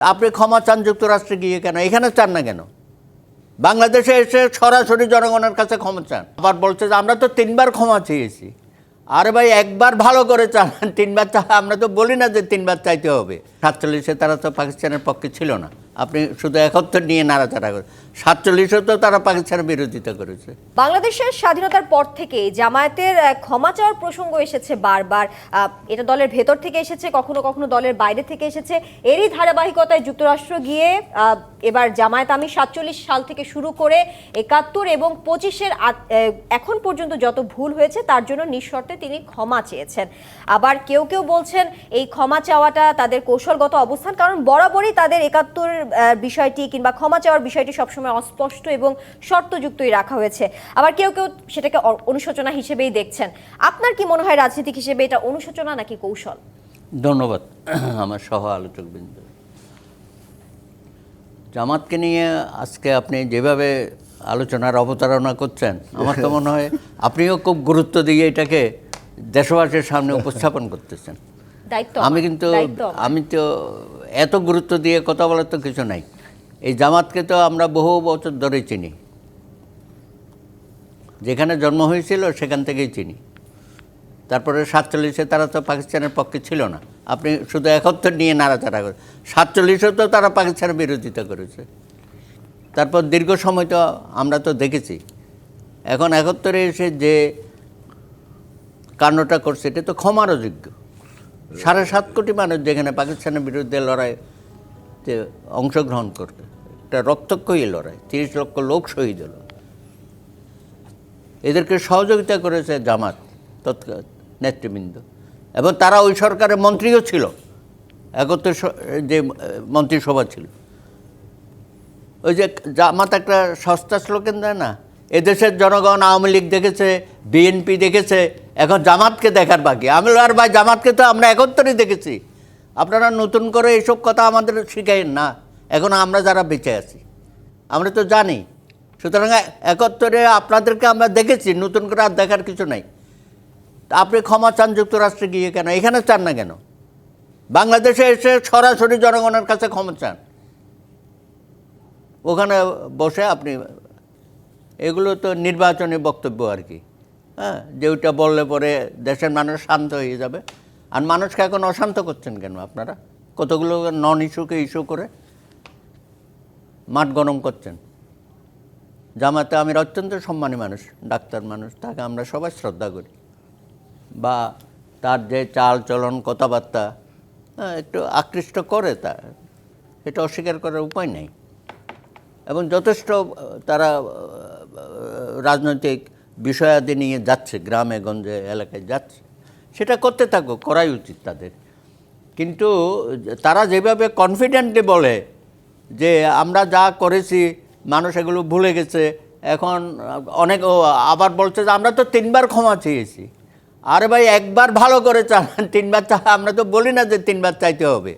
আপনি ক্ষমা চান যুক্তরাষ্ট্রে গিয়ে কেন? এখানে চান না কেন? বাংলাদেশে এসে সরাসরি জনগণের কাছে ক্ষমা চান। আবার বলছে যে আমরা তো তিনবার ক্ষমা চেয়েছি। আরে ভাই, একবার ভালো করে চান। তিনবার চা আমরা তো বলি না যে তিনবার চাইতে হবে। সাতচল্লিশে তারা তো পাকিস্তানের পক্ষে ছিল না। আপনি শুধু একত্র নিয়ে নাড়াচাড়া করেন। সাতচল্লিশে তো তারা পাকিস্তানের বিরোধিতা করেছে। বাংলাদেশের স্বাধীনতার পর থেকে জামায়াতের ক্ষমা চাওয়ার প্রসঙ্গ এসেছে বারবার। এটা দলের ভেতর থেকে এসেছে, কখনো কখনো দলের বাইরে থেকে এসেছে। এরই ধারাবাহিকতায় যুক্তরাষ্ট্র গিয়ে এবার জামায়াত আমি সাতচল্লিশ সাল থেকে শুরু করে একাত্তর এবং পঁচিশের এখন পর্যন্ত যত ভুল হয়েছে তার জন্য নিঃশর্তে তিনি ক্ষমা চেয়েছেন। আবার কেউ কেউ বলছেন, এই ক্ষমা চাওয়াটা তাদের কৌশলগত অবস্থান, কারণ বরাবরই তাদের একাত্তর বিষয়টি কিংবা ক্ষমা চাওয়ার বিষয়টি সবসময় অস্পষ্ট এবং শর্তযুক্তই রাখা হয়েছে। আবার কেউ কেউ সেটাকে অনুশোচনা হিসেবেই দেখছেন। আপনার কি মনে হয় রাজনীতিক হিসেবে এটা অনুশোচনা নাকি কৌশল? ধন্যবাদ, আমার সহ আলোচকবৃন্দ। জামাতকে নিয়ে আজকে আপনি যেভাবে আলোচনার অবতারণা করছেন, আমার তো মনে হয় আপনিও খুব গুরুত্ব দিয়ে এটাকে দেশবাসীর সামনে উপস্থাপন করতেছেন। দায়িত্ব আমি কিন্তু আমি তো এত গুরুত্ব দিয়ে কথা বলার তো কিছু নাই। এই জামাতকে তো আমরা বহু বছর ধরে চিনি। যেখানে জন্ম হয়েছিল সেখান থেকেই চিনি। তারপরে সাতচল্লিশে তারা তো পাকিস্তানের পক্ষে ছিল না। আপনি শুধু একত্র নিয়ে নাড়াচাড়া করে সাতচল্লিশে তো তারা পাকিস্তানের বিরোধিতা করেছে। তারপর দীর্ঘ সময় তো আমরা তো দেখেছি। এখন একত্তরে এসে যে কাণ্ডটা করছে এটা তো ক্ষমারও যোগ্য। সাড়ে সাত কোটি মানুষ যেখানে পাকিস্তানের বিরুদ্ধে লড়াইতে অংশগ্রহণ করবে। একটা রক্তক্ষয়ী লড়াই, তিরিশ লক্ষ লোক শহীদ হল। এদেরকে সহযোগিতা করেছে জামাত তৎকাল নেতৃবৃন্দ। এবং তারা ওই সরকারের মন্ত্রীও ছিল, একত্রে যে মন্ত্রিসভা ছিল। ওই যে জামাত একটা সস্তা স্লোগান দেয় না এদেশের জনগণ আওয়ামী লীগ দেখেছে বিএনপি দেখেছে, এখন জামাতকে দেখার বাকি। আমি আর ভাই, জামাতকে তো আমরা একত্রই দেখেছি। আপনারা নতুন করে এইসব কথা আমাদের শিখাইন না। এখন আমরা যারা বেঁচে আছি, আমরা তো জানি। সুতরাং একত্রে আপনাদেরকে আমরা দেখেছি, নতুন করে আর দেখার কিছু নাই। তা আপনি ক্ষমা চান যুক্তরাষ্ট্রে গিয়ে কেন? এখানে চান না কেন? বাংলাদেশে এসে সরাসরি জনগণের কাছে ক্ষমা চান। ওখানে বসে আপনি এগুলো তো নির্বাচনী বক্তব্য আর কি। হ্যাঁ যে বললে পরে দেশের মানুষ শান্ত হয়ে যাবে। আর মানুষকে এখন অশান্ত করছেন কেন আপনারা? কতগুলো নন ইস্যুকে ইস্যু করে মাঠ গরম করছেন? জামাতে আমি অত্যন্ত সম্মানী মানুষ ডাক্তার মানুষ তাকে আমরা সবাই শ্রদ্ধা করি। বা তার যে চাল চলন কথাবার্তা হ্যাঁ, একটু আকৃষ্ট করে তা এটা অস্বীকার করার উপায় নেই। এবং যথেষ্ট তারা রাজনৈতিক বিষয়াদি নিয়ে যাচ্ছে, গ্রামে, গঞ্জে, এলাকায় যাচ্ছে। সেটা করতে থাকো করাই উচিত তাদের। কিন্তু তারা যেভাবে কনফিডেন্টলি বলে যে আমরা যা করেছি, মানুষ এগুলো ভুলে গেছে, এখন অনেক আবার বলছে যে আমরা তো তিনবার ক্ষমা চেয়েছি। আরে ভাই, একবার ভালো করে চান তিনবার চা, আমরা তো বলি না যে তিনবার চাইতে হবে।